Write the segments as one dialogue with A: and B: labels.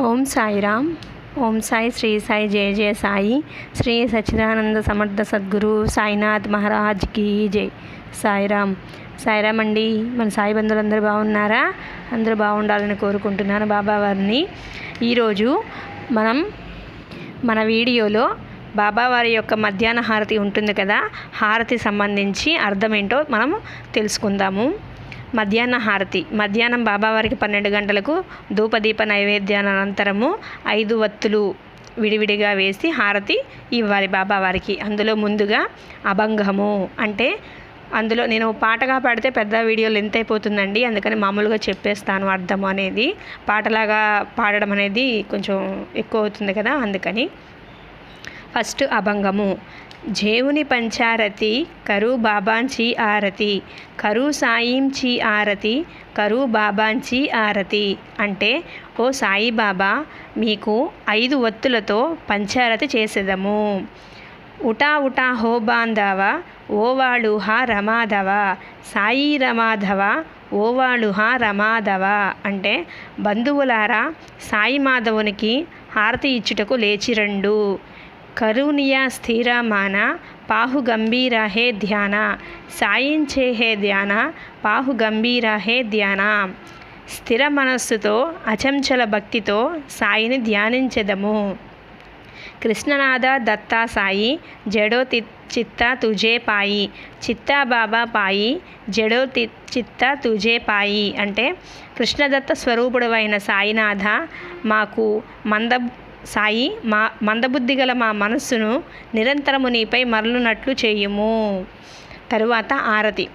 A: ఓం సాయిరామ్. ఓం సాయి శ్రీ సాయి జయ జయ సాయి. శ్రీ సచ్చిదానంద సమర్థ సద్గురు సాయినాథ్ మహారాజ్ కీ జై. సాయిరామ్. సాయిరామ్ అండి మన సాయి బంధువులందరూ బాగున్నారా? అందరూ బాగుండాలని కోరుకుంటున్నాను బాబా వారిని ఈరోజు మనం మన వీడియోలో బాబావారి యొక్క మధ్యాహ్న హారతి ఉంటుంది కదా హారతి సంబంధించి అర్థం ఏంటో మనం తెలుసుకుందాము. మధ్యాహ్న హారతి. మధ్యాహ్నం బాబావారికి పన్నెండు గంటలకు ధూపదీప నైవేద్యాల అనంతరము ఐదు వత్తులు విడివిడిగా వేసి హారతి ఇవ్వాలి బాబావారికి అందులో ముందుగా అభంగము. అంటే అందులో నేను పాటగా పాడితే పెద్ద వీడియో లెంత్ అయిపోతుందండి. అందుకని మామూలుగా చెప్పేస్తాను అర్థం అనేది. పాటలాగా పాడడం అనేది కొంచెం ఎక్కువ అవుతుంది కదా అందుకని. ఫస్ట్ అభంగము. జేవుని పంచారతి కరు బాబాంచి ఆరతి కరు సాయించి ఆరతి కరు బాబాంచి ఆరతి అంటే ఓ సాయిబాబా మీకు ఐదు ఒత్తులతో పంచారతి చేసేదము. ఉటా ఉటా హో బాంధవ ఓవాళు హా రమాధవ సాయి రమాధవ ఓవాళు హా రమాధవ అంటే బంధువులారా సాయి మాధవునికి హారతి ఇచ్చుటకు లేచి రెండు కరుణియా స్థిరమాన పాహు గంభీర హే ధ్యాన సాయించే హే ధ్యాన పాహు గంభీర హే ధ్యాన. స్థిర మనస్సుతో అచంచల భక్తితో సాయిని ధ్యానించెదము. కృష్ణనాథ దత్తా సాయి జడో తి చిత్త తుజే పాయి చిత్తా బాబా పాయి జడో చిత్త తుజే పాయి అంటే కృష్ణదత్త స్వరూపుడవైన సాయినాథ మాకు మంద సాయి మా మందబుద్ధి గల మా మనస్సును నిరంతరము నీపై మరలునట్లు చేయుము. తరువాత ఆరతి.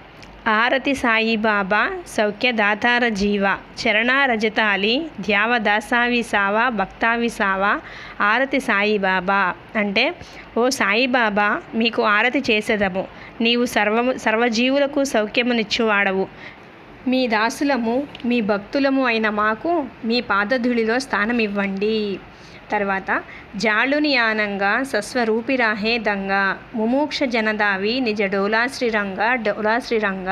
A: ఆరతి సాయిబాబా సౌఖ్యదాతార జీవ చరణ రజతాలి ధ్యావ దాసావి సావా భక్తావి సావా ఆరతి సాయిబాబా అంటే ఓ సాయిబాబా మీకు ఆరతి చేసేదము. నీవు సర్వము సర్వజీవులకు సౌఖ్యమునిచ్చువాడవు. మీ దాసులము మీ భక్తులము అయిన మాకు మీ పాదధుళిలో స్థానం ఇవ్వండి తర్వాత జాళుని యానంగా సస్వరూపిరాహే దంగ ముమూక్ష జనదావి నిజ డోలా శ్రీరంగ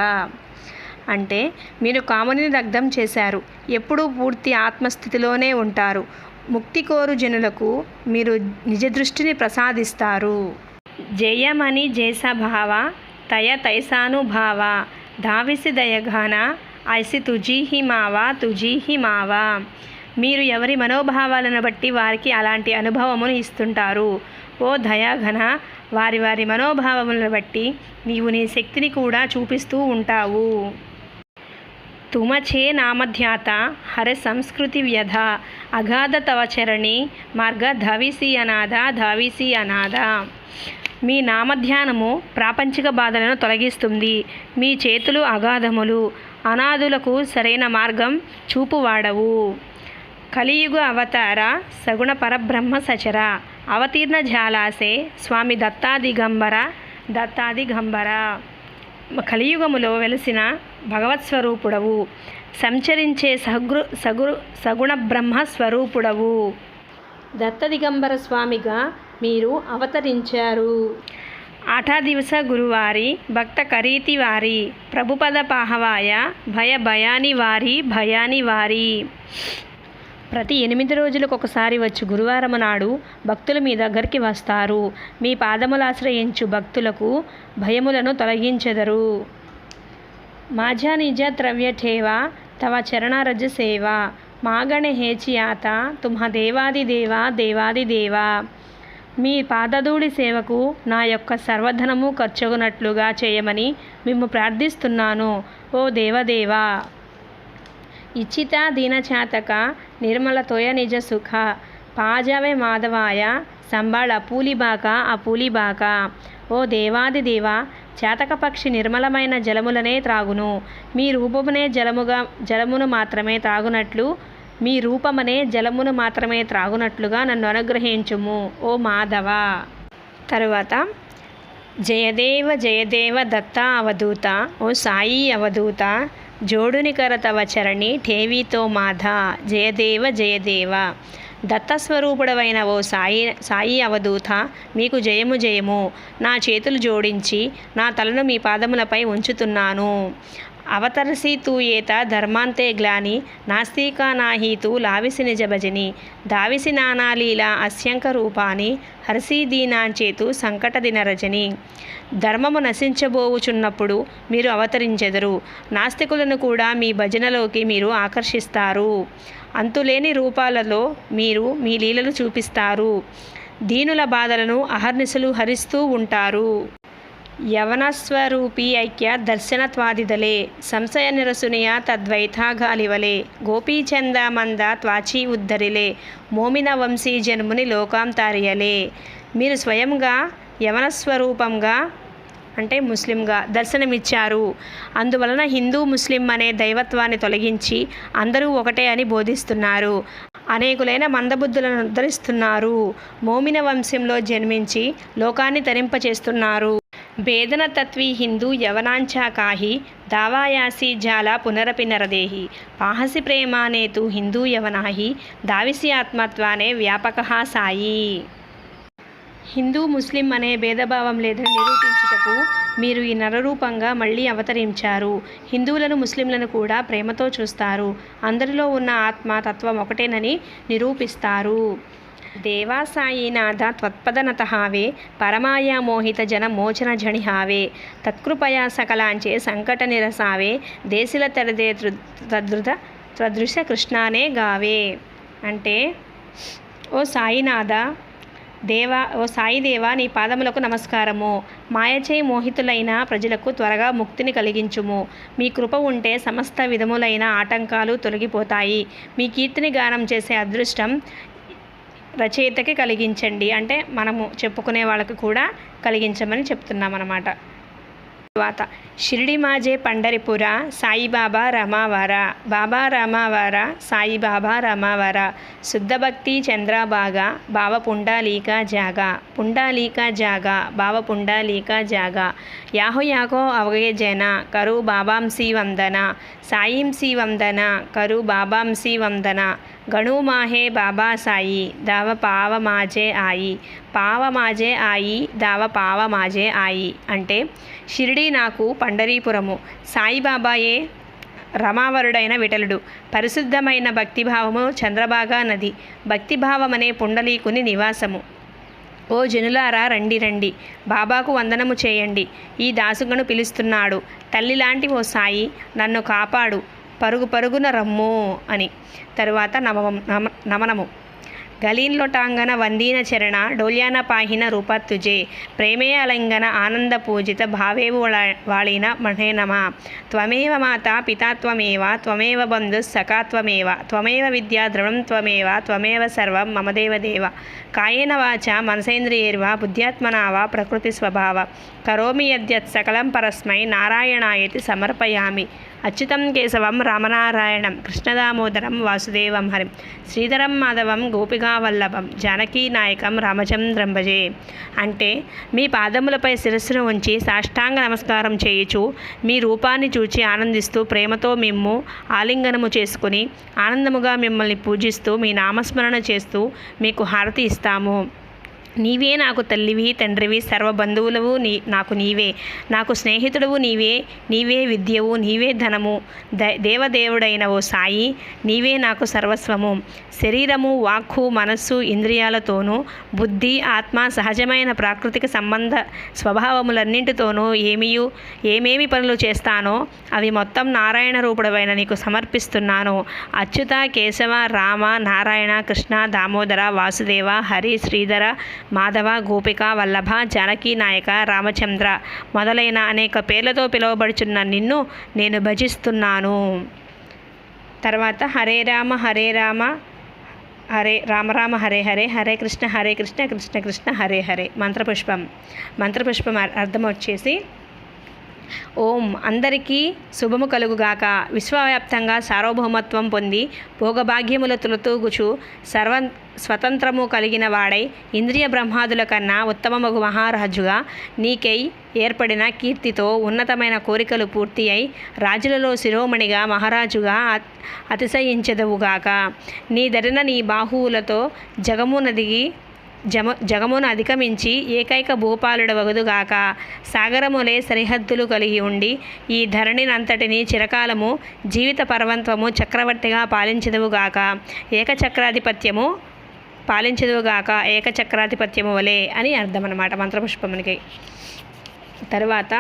A: అంటే మీరు కామునిని దగ్ధం చేశారు. ఎప్పుడూ పూర్తి ఆత్మస్థితిలోనే ఉంటారు. ముక్తి కోరు జనులకు మీరు నిజ దృష్టిని ప్రసాదిస్తారు. జయమని జేసభావ తయ తైసానుభావ ధావిసి దయఘాన ఐసి తుజీహి మావా తుజీహి మావా. మీరు ఎవరి మనోభావాలను బట్టి వారికి అలాంటి అనుభవమును ఇస్తుంటారు. ఓ దయాఘన వారి వారి మనోభావములను బట్టి నీవు నీ శక్తిని కూడా చూపిస్తూ ఉంటావు. తుమచే నామధ్యాత హర సంస్కృతి వ్యధ అగాధ తవ చరణి మార్గ ధవిసి అనాథ ధవిసి అనాథ. మీ నామధ్యానము ప్రాపంచిక బాధలను తొలగిస్తుంది. మీ చేతులు అగాధములు. అనాథులకు సరైన మార్గం చూపువాడవు. కలియుగ అవతార సగుణ పరబ్రహ్మ సచర. అవతీర్ణ జాలాసే స్వామి దత్తాదిగంబర దత్తాదిగంబర. కలియుగములో వెలిసిన భగవత్ స్వరూపుడవు. సంచరించే సగృ సగురు సగుణ బ్రహ్మ స్వరూపుడవు. దత్తదిగంబర స్వామిగా మీరు అవతరించారు. ఆఠా దివస గురువారి భక్త కరీతి వారి ప్రభుపద పాహవాయ భయ భయాని వారి భయాని వారి. ప్రతి ఎనిమిది రోజులకు ఒకసారి వచ్చి గురువారం నాడు భక్తుల మీ దగ్గరికి వస్తారు. మీ పాదములు ఆశ్రయించు భక్తులకు భయములను తొలగించెదరు. మాజా నిజ త్రవ్యఠేవ తవ చరణరజ సేవ మాగణ హేచియాత తుమ్హ దేవాది దేవా దేవాది దేవా. మీ పాదధూళి సేవకు నా యొక్క సర్వధనము ఖర్చుగునట్లుగా చేయమని మేము ప్రార్థిస్తున్నాను ఓ దేవదేవా. ఇచ్చిత దీనచాతక నిర్మలతోయ నిజ సుఖ పాజవే మాధవాయ సంబాళ పూలిబాక అపూలిబాక. ఓ దేవాది దేవ చేతక పక్షి నిర్మలమైన జలములనే త్రాగును. మీ రూపమునే జలముగా జలమును మాత్రమే త్రాగునట్లు మీ రూపమనే జలమును మాత్రమే త్రాగునట్లుగా నన్ను అనుగ్రహించుము ఓ మాధవ. తరువాత జయదేవ జయదేవ దత్త అవధూత ఓ సాయి అవధూత జోడునికర తవ చరణి ఠేవీతో మాధ జయదేవ జయదేవ. దత్తస్వరూపుడవైన ఓ సాయి సాయి అవధూత మీకు జయము జయము నా చేతులు జోడించి నా తలను మీ పాదములపై ఉంచుతున్నాను. అవతరసి తూయేత ధర్మాంతే గ్లాని నాస్తికా నాహీతు లావిసి నిజ భజని దావిసి నానాలీల అస్యంక రూపాని హర్షీ దీనాంచేతు సంకట దినరజని ధర్మము నశించబోవుచున్నప్పుడు మీరు అవతరించెదరు నాస్తికులను కూడా మీ భజనలోకి మీరు ఆకర్షిస్తారు. అంతులేని రూపాలలో మీరు మీ లీలలు చూపిస్తారు. దీనుల బాధలను అహర్నిశలు హరిస్తూ ఉంటారు. యవనస్వరూపీ ఐక్య దర్శనత్వాదిదలే సంశయ నిరసునియ తద్వైతాగాలివలే గోపీచంద మంద త్వాచీ ఉద్ధరిలే మోమిన వంశీ జన్ముని లోకాంతారియలే మీరు స్వయంగా యవనస్వరూపంగా అంటే ముస్లింగా దర్శనమిచ్చారు. అందువలన హిందూ ముస్లిం అనే దైవత్వాన్ని తొలగించి అందరూ ఒకటే అని బోధిస్తున్నారు. అనేకులైన మందబుద్ధులను ఉద్ధరిస్తున్నారు. మోమిన వంశంలో జన్మించి లోకాన్ని తరింపచేస్తున్నారు. భేదన తత్వీ హిందూ యవనాంచాకాహి దావాయాసి జాల పునరపి నరదేహి పాహసి ప్రేమానేతు హిందూ యవనాహి దావిసి ఆత్మత్వానే వ్యాపక సాయి. హిందూ ముస్లిం అనే భేదభావం లేదని నిరూపించుటకు మీరు ఈ నరరూపంగా మళ్ళీ అవతరించారు. హిందువులను ముస్లింలను కూడా ప్రేమతో చూస్తారు. అందరిలో ఉన్న ఆత్మ తత్వం ఒకటేనని నిరూపిస్తారు. దేవా సాయినాథ త్వత్పదనత హావే పరమాయా మోహిత జన మోచన జణి హావే తత్కృపయా సకలాంచే సంకట నిరసావే దేశిల తెరదే తృ- తదృత కృష్ణానే గావే. అంటే ఓ సాయినాథ దేవా ఓ సాయిదేవా నీ పాదములకు నమస్కారము. మాయచే మోహితులైన ప్రజలకు త్వరగా ముక్తిని కలిగించుము. మీ కృప ఉంటే సమస్త విధములైన ఆటంకాలు తొలగిపోతాయి. మీ కీర్తిని గానం చేసే అదృష్టం రచయితకి కలిగించండి. అంటే మనము చెప్పుకునే వాళ్ళకి కూడా కలిగించమని చెప్తున్నామన్నమాట. తర్వాత షిరిడి మాజే పండరిపుర సాయిబాబా రమావర బాబా రమావర సాయిబాబా రమావర శుద్ధభక్తి చంద్రబాగా చంద్రబాగ బావ పుండాలీక జాగ పుండాలీక జాగ బావ పుండాలీక జాగా యాహో యాగో అవగే జన కరు బాబాంసి వందన సాయింసి వందన కరు బాబాంసి వందన గణు మాహే బాబా సాయి దావ పావమాజే ఆయి పావ మాజే ఆయి దావ పావ మాజే ఆయి అంటే షిరిడి నాకు పండరీపురము. సాయిబాబాయే రమావరుడైన విఠలుడు. పరిశుద్ధమైన భక్తిభావము చంద్రబాగా నది. భక్తిభావమనే పుండలీకుని నివాసము. ఓ జనులారా రండి రండి. బాబాకు వందనము చేయండి. ఈ దాసుగను పిలుస్తున్నాడు. తల్లిలాంటి ఓ సాయి నన్ను కాపాడు. పరుగు పరుగున రమ్ము అని. తరువాత నమవం నమ నమనము. గలీన్లొటాంగన వందీన చరణ డోల్యాన పాహిన రూపత్తుజే. ప్రేమే అలంగన ఆనంద పూజిత భావేవు వాళిన మహే నమ. త్వమేవ మాత పితా త్వమేవ త్వమేవ బంధు సఖా త్వమేవ త్వమేవ విద్యా ద్రవం త్వమేవ త్వమేవ సర్వం మమ దేవదేవ కాయేన వాచ మనసేంద్రియైర్వా బుద్ధ్యాత్మనా వా ప్రకృతి స్వభావ. కరోమి యద్యత్ సకలం పరస్మై నారాయణాయతి సమర్పయామి. అచ్యుతం కేశవం రామనారాయణం కృష్ణదామోదరం వాసుదేవం హరిం శ్రీధరం మాధవం గోపికావల్లభం జానకీ నాయకం రామచంద్రం భజే. అంటే మీ పాదములపై శిరస్సును ఉంచి సాష్టాంగ నమస్కారం చేయుచు మీ రూపాన్ని చూచి ఆనందిస్తూ ప్రేమతో మిమ్ము ఆలింగనము చేసుకుని ఆనందముగా మిమ్మల్ని పూజిస్తూ మీ నామస్మరణ చేస్తూ మీకు హారతి ఇస్తాము. నీవే నాకు తల్లివి తండ్రివి సర్వబంధువులవు నీ నాకు నీవే. నాకు స్నేహితుడవు నీవే నీవే విద్యవు నీవే ధనము. ద దేవదేవుడైన ఓ సాయి నీవే నాకు సర్వస్వము. శరీరము వాక్కు మనస్సు ఇంద్రియాలతోనూ బుద్ధి ఆత్మ సహజమైన ప్రాకృతిక సంబంధ స్వభావములన్నింటితోనూ ఏమియు ఏమేమి పనులు చేస్తానో అవి మొత్తం నారాయణ రూపుడవైన నీకు సమర్పిస్తున్నాను. అచ్యుత కేశవ రామ నారాయణ కృష్ణ దామోదర వాసుదేవ హరి శ్రీధర మాధవ గోపిక వల్లభ జానకీ నాయక రామచంద్ర మొదలైన అనేక పేర్లతో పిలువబడుచున్న నిన్ను నేను భజిస్తున్నాను. తర్వాత హరే రామ హరే రామ హరే రామ రామ హరే హరే హరే కృష్ణ హరే కృష్ణ కృష్ణ కృష్ణ హరే హరే మంత్రపుష్పం. మంత్రపుష్పం అర్- అర్థం వచ్చేసి ఓం. అందరికీ శుభము కలుగుగాక. విశ్వవ్యాప్తంగా సార్వభౌమత్వం పొంది భోగభాగ్యముల తులతూగుచు సర్వ స్వతంత్రము కలిగిన వాడై ఇంద్రియ బ్రహ్మాదుల కన్నా ఉత్తమమగు మహారాజుగా నీకై ఏర్పడిన కీర్తితో ఉన్నతమైన కోరికలు పూర్తి అయి రాజులలో శిరోమణిగా మహారాజుగా అతిశయించదవుగాక అతిశయించెదవుగాక. నీ దరిన నీ బాహువులతో జగము నదిగి జమ జగమును అధిగమించి ఏకైక భూపాలుడవగుదుగాక సాగరములే సరిహద్దులు కలిగి ఉండి ఈ ధరణినంతటిని చిరకాలము జీవిత పర్వంతము చక్రవర్తిగా పాలించదువుగాక ఏకచక్రాధిపత్యము పాలించదువుగాక ఏకచక్రాధిపత్యము వలె అని అర్థం అన్నమాట మంత్రపుష్పమునికి. తరువాత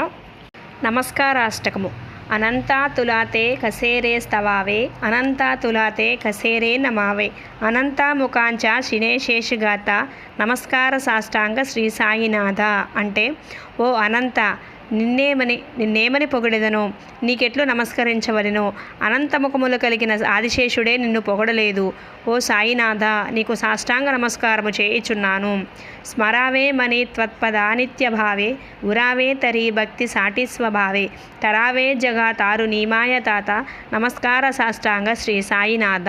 A: నమస్కారాష్టకము. అనంతా తులాతే కసేరే స్తవావే అనంతా తులాతే కసేరే నమావే. అనంతా ముఖాంచ శినేశేషుగాత నమస్కార సాష్టాంగ శ్రీ సాయినాథ. అంటే ఓ అనంత నిన్నేమని నిన్నేమని పొగిడెదను నీకెట్లు నమస్కరించవలెను అనంతముఖములు కలిగిన ఆదిశేషుడే నిన్ను పొగడలేదు. ఓ సాయినాథ నీకు సాష్టాంగ నమస్కారము చేయుచున్నాను. స్మరావే మని త్వత్పదానిత్య భావే ఉరావే తరి భక్తి సాటి స్వభావే తరావే జగా తారు నీమాయ తాత నమస్కార సాష్టాంగ శ్రీ సాయినాథ.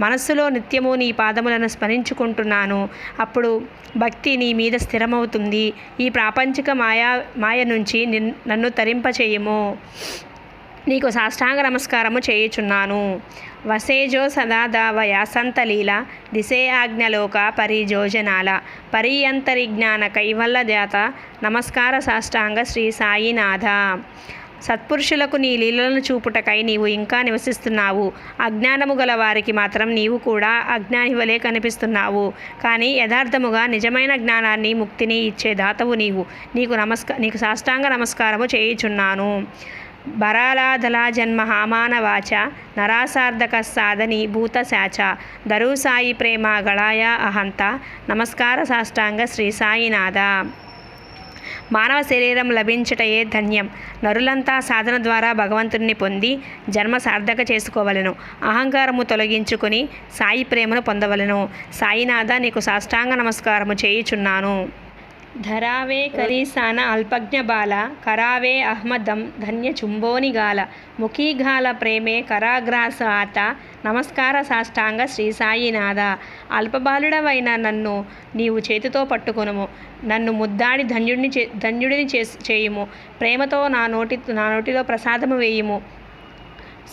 A: మనస్సులో నిత్యము నీ పాదములను స్మరించుకుంటున్నాను. అప్పుడు భక్తి నీ మీద స్థిరమవుతుంది. ఈ ప్రాపంచిక మాయా మాయ నుంచి నన్ను తరింపచేయము. నీకు సాష్టాంగ నమస్కారము చేయుచున్నాను. వసేజో సదా యాసంతలీల సంతలీల దిశే ఆజ్ఞలోక పరిజోజనాల పరీయంతరిజ్ఞాన కైవల్ల జాత నమస్కార సాష్టాంగ శ్రీ సాయినాథ. సత్పురుషులకు నీ లీలలను చూపుటకై నీవు ఇంకా నివసిస్తున్నావు. అజ్ఞానము గల వారికి మాత్రం నీవు కూడా అజ్ఞానివలే కనిపిస్తున్నావు. కానీ యథార్థముగా నిజమైన జ్ఞానాన్ని ముక్తిని ఇచ్చే దాతవు నీవు. నీకు నమస్క నీకు సాష్టాంగ నమస్కారము చేయుచున్నాను. బరాలాదలా జన్మ హామానవాచ నరాసార్థక సాధని భూత శాచ దరుసాయి ప్రేమ గళాయ అహంత. నమస్కార సాష్టాంగ శ్రీ సాయినాథ. మానవ శరీరం లభించటయే ధన్యం. నరులంతా సాధన ద్వారా భగవంతుడిని పొంది జన్మ సార్థక చేసుకోవలెను. అహంకారము తొలగించుకొని సాయి ప్రేమను పొందవలెను. సాయినాథ నీకు సాష్టాంగ నమస్కారము చేయుచున్నాను. ధరావే కరీసాన అల్పజ్ఞ బాల కరావే అహ్మదం ధన్య చుంబోనిగాల ముఖీఘాల ప్రేమే కరాగ్రాస ఆత నమస్కార సాష్టాంగ శ్రీ సాయినాథ అల్పబాలుడవైన నన్ను నీవు చేతితో పట్టుకొనుము। నన్ను ముద్దాడి ధన్యుడిని చే ధన్యుడిని చే చేయుము। ప్రేమతో నా నోటి నా నోటిలో ప్రసాదము వేయుము।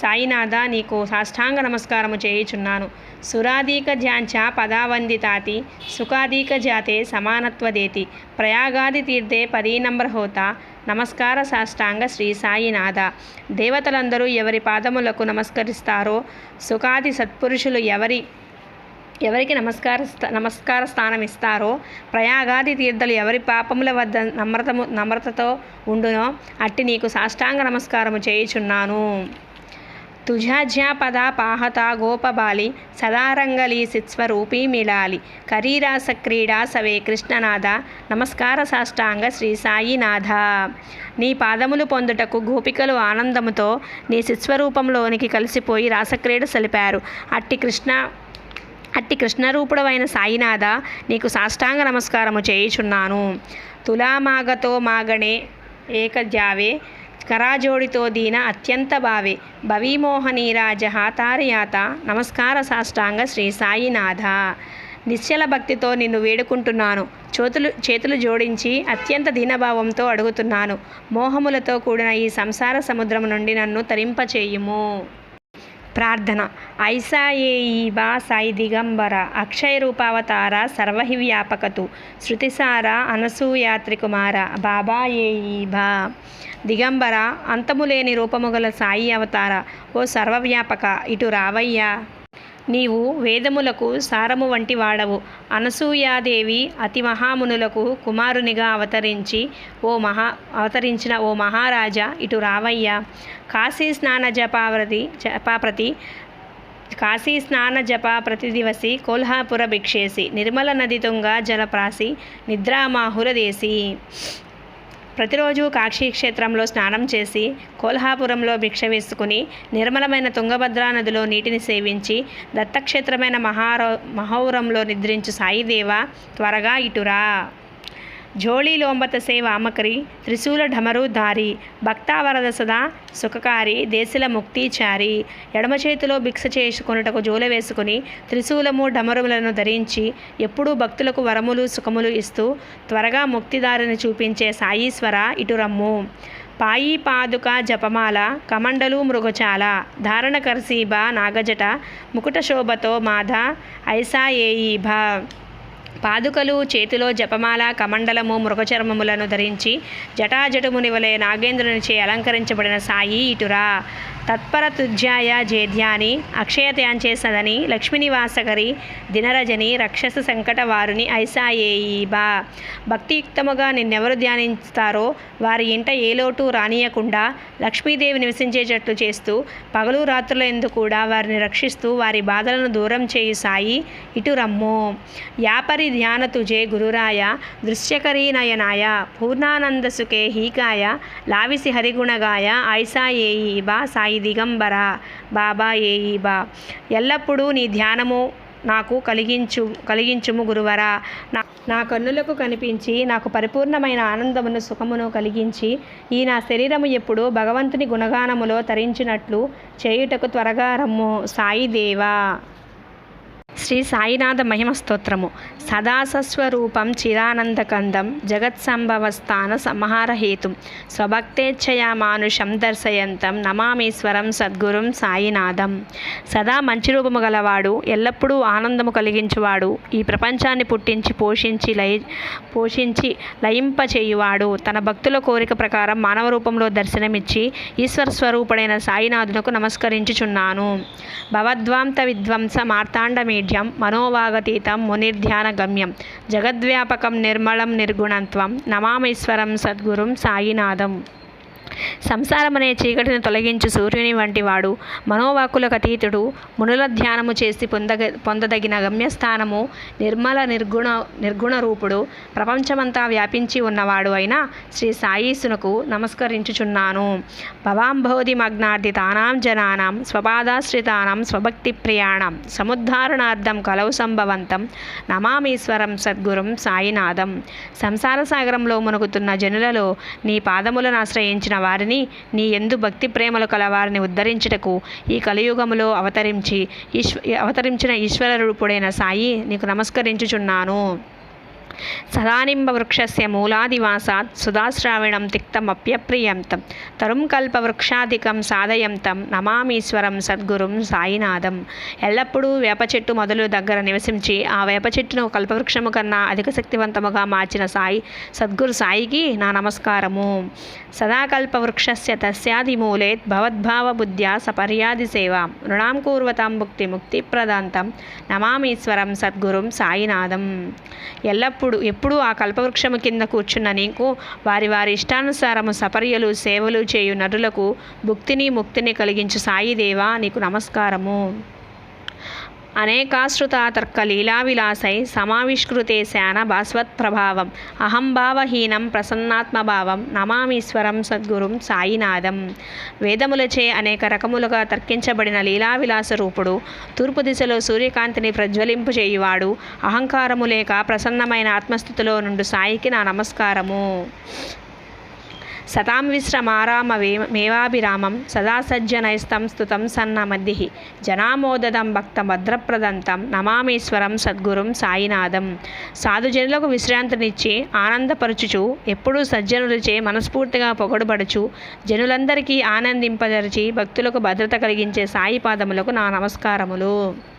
A: సాయినాథ నీకు సాష్టాంగ నమస్కారము చేయుచున్నాను। సురాధీక పదావంది తాతి సుఖాధీక జాతే సమానత్వదేతి ప్రయాగాది తీర్థే పదీనంబర హోత నమస్కార సాష్టాంగ శ్రీ సాయినాథ. దేవతలందరూ ఎవరి పాదములకు నమస్కరిస్తారో సుఖాది సత్పురుషులు ఎవరి ఎవరికి నమస్కార నమస్కార స్థానం ఇస్తారో ప్రయాగాది తీర్థలు ఎవరి పాపముల వద్ద నమ్రతము నమ్రతతో ఉండునో అట్టి నీకు సాష్టాంగ నమస్కారము చేయుచున్నాను. తుజాజ్ఞా పద పాహత గోపబాలి సదారంగలి సిత్స్వరూపీ మిళాలి కరీరాస క్రీడా సవే కృష్ణనాథ నమస్కార సాష్టాంగ శ్రీ సాయినాథ నీ పాదములు పొందుటకు గోపికలు ఆనందముతో నీ సిత్స్వరూపంలోనికి కలిసిపోయి రాసక్రీడ సలిపారు. అట్టి కృష్ణ అట్టి కృష్ణరూపుడవైన సాయినాథ నీకు సాష్టాంగ నమస్కారము చేయుచున్నాను. తులామాగతో మాగణే ఏకజావే కరాజోడితో దీన అత్యంత భావే. భవీమోహనీరాజ తారయాత నమస్కార సాష్టాంగ శ్రీ సాయినాథ. నిశ్చల భక్తితో నిన్ను వేడుకుంటున్నాను. చేతులు చేతులు జోడించి అత్యంత దీనభావంతో అడుగుతున్నాను. మోహములతో కూడిన ఈ సంసార సముద్రం నుండి నన్ను తరింపచేయుము. ప్రార్థన ఐసా ఏ బా సాయి దిగంబర అక్షయ రూపావతార సర్వహి వ్యాపకతు శృతిసార అనసూయాత్రికుమార బాబా ఏ బా దిగంబర అంతములేని రూపము గల సాయి అవతార ఓ సర్వవ్యాపక ఇటు రావయ్యా నీవు వేదములకు సారము వంటి వాడవు. అనసూయాదేవి అతి మహామునులకు కుమారునిగా అవతరించి ఓ మహా అవతరించిన ఓ మహారాజా ఇటు రావయ్యా. కాశీ స్నాన జపావ్రతి జపాప్రతి కాశీ స్నాన జప ప్రతిదివసి కోల్హాపుర భిక్షేసి నిర్మల నది తుంగ జలప్రాసి నిద్రామాహుర దేశీ ప్రతిరోజు కాక్షీ క్షేత్రంలో స్నానం చేసి కోల్హాపురంలో భిక్ష వేసుకుని నిర్మలమైన తుంగభద్రా నదిలో నీటిని సేవించి దత్తక్షేత్రమైన మహారో మహౌరంలో నిద్రించు సాయిదేవ త్వరగా ఇటురా. జోళీ లోంబతసే అమకరి త్రిశూల ఢమరు దారి భక్తావరద సదా సుఖకారి దేశల ముక్తిచారి ఎడమ చేతిలో భిక్ష చేసుకొనుటకు జోల వేసుకుని త్రిశూలము ఢమరులను ధరించి ఎప్పుడూ భక్తులకు వరములు సుఖములు ఇస్తూ త్వరగా ముక్తిదారిని చూపించే సాయీశ్వర ఇటురమ్ము పాయి పాదుక జపమాల కమండలు మృగచాల ధారణ కర్సీబ నాగజట ముకుట శోభతో మాధ ఐసాయేయీభ పాదుకలు చేతిలో జపమాల కమండలము మృగచర్మములను ధరించి జటాజటుమునివలే నాగేంద్రునిచే అలంకరించబడిన సాయి ఇటురా. తత్పర తుజ్యాయ జేధ్యాని అక్షయత్యాంచేసదని లక్ష్మీనివాసకరి దినరజని రక్షస సంకట వారుని ఐసాయేయీబా భక్తియుక్తముగా నిన్నెవరు ధ్యానిస్తారో వారి ఇంట ఏ లోటు రానియకుండా లక్ష్మీదేవి నివసించేటట్లు చేస్తూ పగలు రాత్రుల ఎందు కూడా వారిని రక్షిస్తూ వారి బాధలను దూరం చేయు సాయి ఇటు రమ్ము యాపరి ధ్యాన తుజే గురురాయ దృశ్యకరీ నయనాయ పూర్ణానంద సుఖే హీకాయ లావిసి హరిగుణగాయ ఐసా ఏఈబా సాయి దిగంబర బాబా ఏఈబా ఎల్లప్పుడూ నీ ధ్యానము నాకు కలిగించు కలిగించుము గురువరా. నా నా కన్నులకు కనిపించి నాకు పరిపూర్ణమైన ఆనందమును సుఖమును కలిగించి ఈ నా శరీరము ఎప్పుడు భగవంతుని గుణగానములో తరించినట్లు చేయుటకు త్వరగా రమ్ము సాయిదేవా. శ్రీ సాయినాథ మహిమ స్తోత్రము. సదాసస్వరూపం చిదానందకందం జగత్సంభవస్థాన సంహారహేతుం. స్వభక్తేచ్ఛయా మానుషం దర్శయంతం నమామీశ్వరం సద్గురుం సాయినాథం. సదా మంచి రూపము గలవాడు ఎల్లప్పుడూ ఆనందము కలిగించువాడు ఈ ప్రపంచాన్ని పుట్టించి పోషించి లయ పోషించి లయింపచేయువాడు. తన భక్తుల కోరిక ప్రకారం మానవ రూపంలో దర్శనమిచ్చి ఈశ్వర స్వరూపుడైన సాయినాథునకు నమస్కరించుచున్నాను. భవద్వాంత విధ్వంస సాన్నిధ్యం మనోవాగతీతం మునిర్ధ్యాన గమ్యం జగద్వ్యాపకం నిర్మలం నిర్గుణత్వం నమామీశ్వరం సద్గురుం సాయినాథం. సంసారమనే చీకటిని తొలగించు సూర్యుని వంటి వాడు మనోవాకులకు అతీతుడు మునుల ధ్యానము చేసి పొందగ పొందదగిన గమ్యస్థానము నిర్మల నిర్గుణ నిర్గుణ రూపుడు ప్రపంచమంతా వ్యాపించి ఉన్నవాడు అయిన శ్రీ సాయీసునకు నమస్కరించుచున్నాను. భవాంభోధి మగ్నార్థి తానాం జనానాం స్వపాదాశ్రితానాం స్వభక్తి ప్రియాణం సముద్ధారణార్థం కలవు సంభవంతం నమామీశ్వరం సద్గురం సాయినాథం. సంసార సాగరంలో మునుగుతున్న జనులలో నీ పాదములను ఆశ్రయించిన వారిని నీ ఎందు భక్తి ప్రేమలు కల వారిని ఉద్ధరించుటకు ఈ కలియుగములో అవతరించి ఈశ్వ అవతరించిన ఈశ్వర రూపుడైన సాయి నీకు నమస్కరించుచున్నాను. సదానింబవృక్షస్య మూలాదివాసాత్ మూలాదివాసాత్ సుధాశ్రావణం తిక్తమప్యప్రియంతం తరుం కల్పవృక్షాధికం సాధయంతం నమామీశ్వరం సద్గురుం సాయినాథం ఎల్లప్పుడూ వేప చెట్టు మొదలు దగ్గర నివసించి ఆ వేప చెట్టును కల్పవృక్షము కన్నా అధిక శక్తివంతముగా మార్చిన సాయి సద్గురు సాయికి నా నమస్కారము. సదాకల్పవృక్షస్య తస్యాదిమూలేత్ భవద్భావ బుద్ధ్యా సపర్యాది సేవ. నృణాం కూర్వతాం భుక్తి ముక్తిప్రదాంతం నమామీశ్వరం సద్గురుం సాయినాథం. ఎల్లప్పుడూ ఎప్పుడూ ఆ కల్పవృక్షము కింద కూర్చున్న నీకు వారి వారి ఇష్టానుసారము సపర్యలు సేవలు చేయు నటులకు భుక్తిని ముక్తిని కలిగించు సాయిదేవా నీకు నమస్కారము. అనేకాశ్రుతాతర్క లీలావిలాసై సమావిష్కృతే శాన భాస్వత్ప్రభావం అహంభావహీనం ప్రసన్నాత్మభావం నమామీశ్వరం సద్గురుం సాయినాథం. వేదములచే అనేక రకములుగా తర్కించబడిన లీలావిలాస రూపుడు తూర్పు దిశలో సూర్యకాంతిని ప్రజ్వలింపు చేయువాడు అహంకారము లేక ప్రసన్నమైన ఆత్మస్థితిలో నుండి సాయికి నా నమస్కారము. సతాం విశ్రమారామ మేవాభిరామం సదా సజ్జనైస్తం స్తుతం సన్న మధ్య జనామోదదం భక్త భద్రప్రదంతం నమామీశ్వరం సద్గురుం సాయినాథం. సాధుజనులకు విశ్రాంతినిచ్చి ఆనందపరచుచు ఎప్పుడూ సజ్జనులచే మనస్ఫూర్తిగా పొగడుబడుచు జనులందరికీ ఆనందింపదరిచి భక్తులకు భద్రత కలిగించే సాయి పాదములకు నా నమస్కారములు.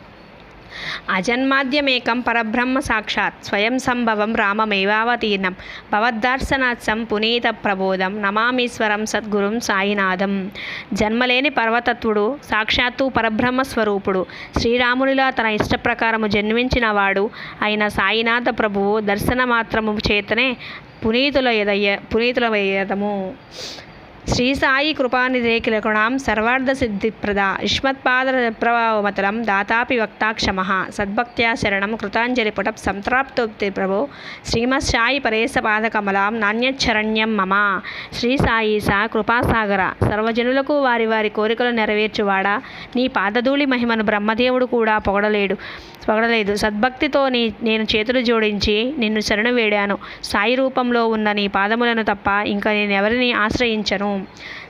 A: అజన్మాద్యమేకం పరబ్రహ్మ సాక్షాత్ స్వయం సంభవం రామమేవావతీర్ణం భవద్దర్శనాత్సం పునీత ప్రబోధం నమామీశ్వరం సద్గురుం సాయినాథం. జన్మలేని పర్వతత్వుడు సాక్షాత్తు పరబ్రహ్మ స్వరూపుడు శ్రీరామునిలా తన ఇష్టప్రకారము జన్మించినవాడు అయిన సాయినాథ ప్రభువు దర్శనమాత్రము చేతనే పునీతుల ఎదయ్య పునీతుల ఎదము శ్రీ సాయి కృపానిరేకిలకుణాం సర్వార్థ సిద్ధిప్రద యుష్మత్పాద ప్రభావమతలం దాతాపి వక్తాక్షమ. సద్భక్త్యా శరణం కృతాంజలి పుటప్ సంత్రాప్తోక్తి ప్రభో. శ్రీమత్ సాయి పరేశ పాదకమలాం నాణ్యచ్చరణ్యం మమ. శ్రీ సాయి సా కృపాసాగర. సర్వజనులకు వారి వారి కోరికలు నెరవేర్చువాడా. నీ పాదధూళి మహిమను బ్రహ్మదేవుడు కూడా పొగడలేడు పొగడలేదు. సద్భక్తితో నీ నేను చేతులు జోడించి నిన్ను శరణు వేడాను. సాయి రూపంలో ఉన్న నీ పాదములను తప్ప ఇంకా నేను ఎవరిని ఆశ్రయించను?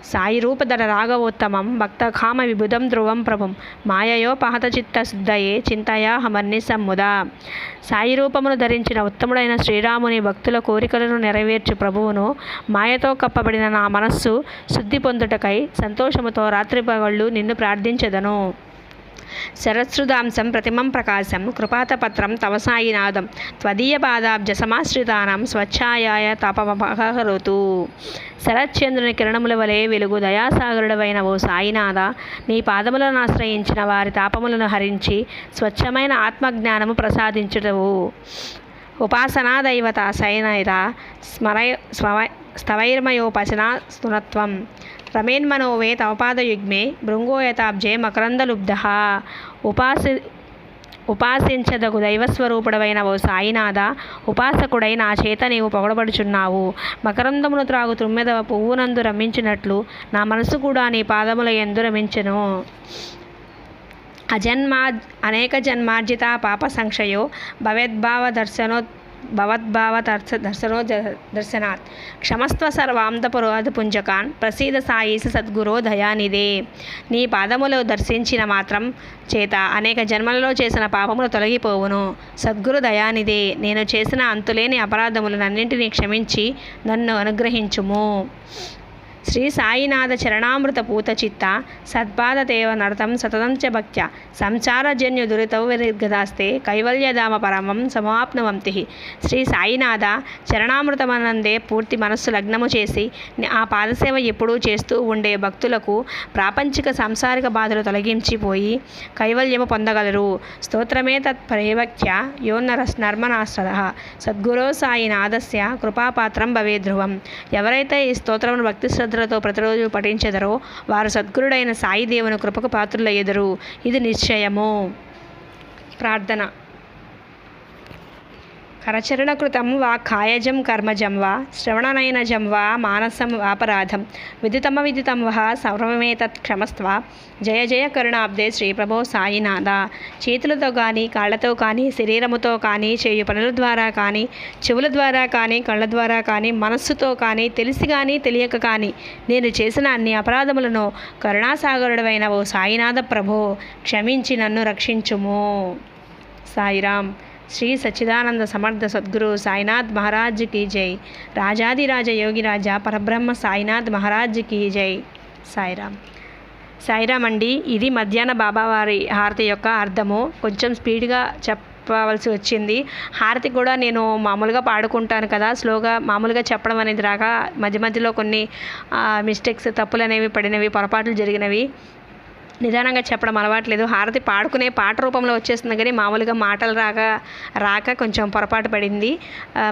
A: సాయి రూపధర రాఘవోత్తమం భక్త కామ విబుధం ధ్రువం ప్రభుం. మాయయో పహత చిత్త శుద్ధయే చింతయా హమర్ని సమ్ముదా. సాయి రూపమును ధరించిన ఉత్తముడైన శ్రీరాముని భక్తుల కోరికలను నెరవేర్చు ప్రభువును మాయతో కప్పబడిన నా మనస్సు శుద్ధి పొందుటకై సంతోషముతో రాత్రి పగళ్ళు నిన్ను ప్రార్థించదను. శరత్సుదాంసం ప్రతిమం ప్రకాశం కృపాతపత్రం తవ సాయినాథం త్వదీయ పాదాబ్జ సమాశ్రితానం స్వచ్ఛాయాయ తపమహరోతు శరత్చంద్రుని కిరణముల వలె వెలుగు దయాసాగరుడవైన ఓ సాయినాథ నీ పాదములను ఆశ్రయించిన వారి తాపములను హరించి స్వచ్ఛమైన ఆత్మజ్ఞానము ప్రసాదించుటవు. ఉపాసనా దైవత సైనైర స్మరయ స్వ స్థవైర్మయోపసనా స్తునత్వం. రమేన్మనోవే తవపాదయుగ్మే భృంగోయతాబ్జే మకరందలుబ్ధ ఉపాసి ఉపాసించదగు దైవస్వరూపుడవైన ఓ సాయినాథ ఉపాసకుడై నా చేత నీవు పొగడబడుచున్నావు। మకరందమును త్రాగు తుమ్మెదవ పువ్వునందు రమించినట్లు నా మనసు కూడా నీ పాదముల ఎందు రమించెను. అజన్మా అనేక జన్మార్జిత పాప సంక్షయో భవేద్భావ దర్శనో భవద్భావ దర్శ దర్శనో దర్శనాత్ క్షమస్వ సర్వాంతపురోధ పుంజకాన్ ప్రసీద సాయిస సద్గురో దయానిదే నీ పాదములు దర్శించిన మాత్రం చేత అనేక జన్మలలో చేసిన పాపములు తొలగిపోవును। సద్గురు దయానిదే నేను చేసిన అంతులేని అపరాధములనన్నింటినీ క్షమించి నన్ను అనుగ్రహించుము। శ్రీ సాయినాథ చరణామృత పూత చిత్త సత్పాదదేవ నరతం సతతం చ భక్త్య. సంసారజన్యు దురితౌ కైవల్యధామ పరమం సమాప్నవంతి. శ్రీ సాయినాథ చరణామృతమనందే పూర్తి మనస్సు లగ్నము చేసి ఆ పాదసేవ ఎప్పుడూ చేస్తూ ఉండే భక్తులకు ప్రాపంచిక సాంసారిక బాధలు తొలగించిపోయి కైవల్యము పొందగలరు. స్తోత్రమే తత్ యోన్నర యోన్నరస్ నర్మనాశ్రద. సద్గురో సాయినాథస్య కృపాపాత్రం భవే ధ్రువం. ఎవరైతే ఈ స్తోత్రమును భక్తి శ్రద్ధలతో ప్రతిరోజు పఠించెదరో వారు సద్గురుడైన సాయి దేవుని కృపకు పాత్రులయ్యెదరు. ఇది నిశ్చయము. ప్రార్థన. కరచరణకృతం వా కాయజం కర్మజం వా శ్రవణనయనజం వా మానసం వాపరాధం. విదితమ విదితం వా సర్వమేతత్ క్షమస్వ జయ జయ కరుణాబ్దే శ్రీప్రభో సాయినాథ. చేతులతో కానీ కాళ్ళతో కానీ శరీరముతో కానీ చేయు పనుల ద్వారా కానీ చెవుల ద్వారా కానీ కళ్ళ ద్వారా కానీ మనస్సుతో కానీ తెలిసి కానీ తెలియక కానీ నేను చేసిన అన్ని అపరాధములను కరుణాసాగరుడవైన ఓ సాయినాథ ప్రభో క్షమించి నన్ను రక్షించుము. సాయిరామ్. శ్రీ సచ్చిదానంద సమర్థ సద్గురు సాయినాథ్ మహారాజ్ కీ జై. రాజాదిరాజ యోగిరాజ పరబ్రహ్మ సాయినాథ్ మహారాజ్ కీ జై. సాయిరామ్. సాయిరామ్ అండి ఇది మధ్యాహ్న బాబావారి హారతి యొక్క అర్థము. కొంచెం స్పీడ్గా చెప్పవలసి వచ్చింది. హారతి కూడా నేను మామూలుగా పాడుకుంటాను కదా. స్లోగా మామూలుగా చెప్పడం అనేది రాక మధ్య మధ్యలో కొన్ని మిస్టేక్స్ తప్పులు అనేవి పడినవి పొరపాట్లు జరిగినవి. నిదానంగా చెప్పడం అలవాట్లేదు. హారతి పాడుకునే పాట రూపంలో వచ్చేస్తుంది కానీ మామూలుగా మాటలు రాక రాక కొంచెం పొరపాటు పడింది.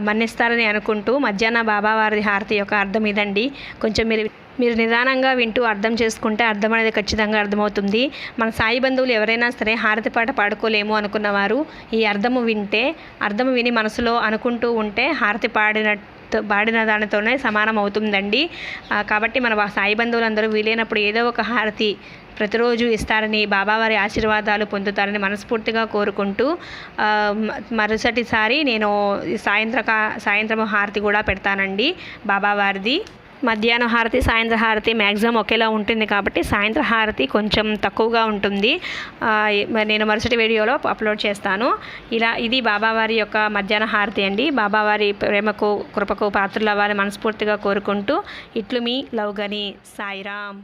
A: మన్నిస్తారని అనుకుంటూ మధ్యాహ్న బాబావారి హారతి యొక్క అర్థం ఇదండి. కొంచెం మీరు మీరు నిదానంగా వింటూ అర్థం చేసుకుంటే అర్థం అనేది ఖచ్చితంగా అర్థమవుతుంది. మన సాయి బంధువులు ఎవరైనా సరే హారతి పాట పాడుకోలేము అనుకున్నవారు ఈ అర్థము వింటే అర్థము విని మనసులో అనుకుంటూ ఉంటే హారతి పాడినట్టు పాడిన దానితోనే సమానం అవుతుందండి. కాబట్టి మన సాయి బంధువులందరూ వీలైనప్పుడు ఏదో ఒక హారతి ప్రతిరోజు ఇస్తారని బాబావారి ఆశీర్వాదాలు పొందుతారని మనస్ఫూర్తిగా కోరుకుంటూ మ- మరుసటిసారి నేను సాయంత్రక సాయంత్రం హారతి కూడా పెడతానండి బాబావారిది. మధ్యాహ్నం హారతి సాయంత్ర హారతి మ్యాక్సిమం ఒకేలా ఉంటుంది కాబట్టి సాయంత్ర హారతి కొంచెం తక్కువగా ఉంటుంది. నేను మరుసటి వీడియోలో అప్లోడ్ చేస్తాను. ఇలా ఇది బాబావారి యొక్క మధ్యాహ్న హారతి అండి. బాబావారి ప్రేమకు కృపకు పాత్రలు అవ్వాలని మనస్ఫూర్తిగా కోరుకుంటూ ఇట్లు మీ లవ్ గని సాయిరామ్.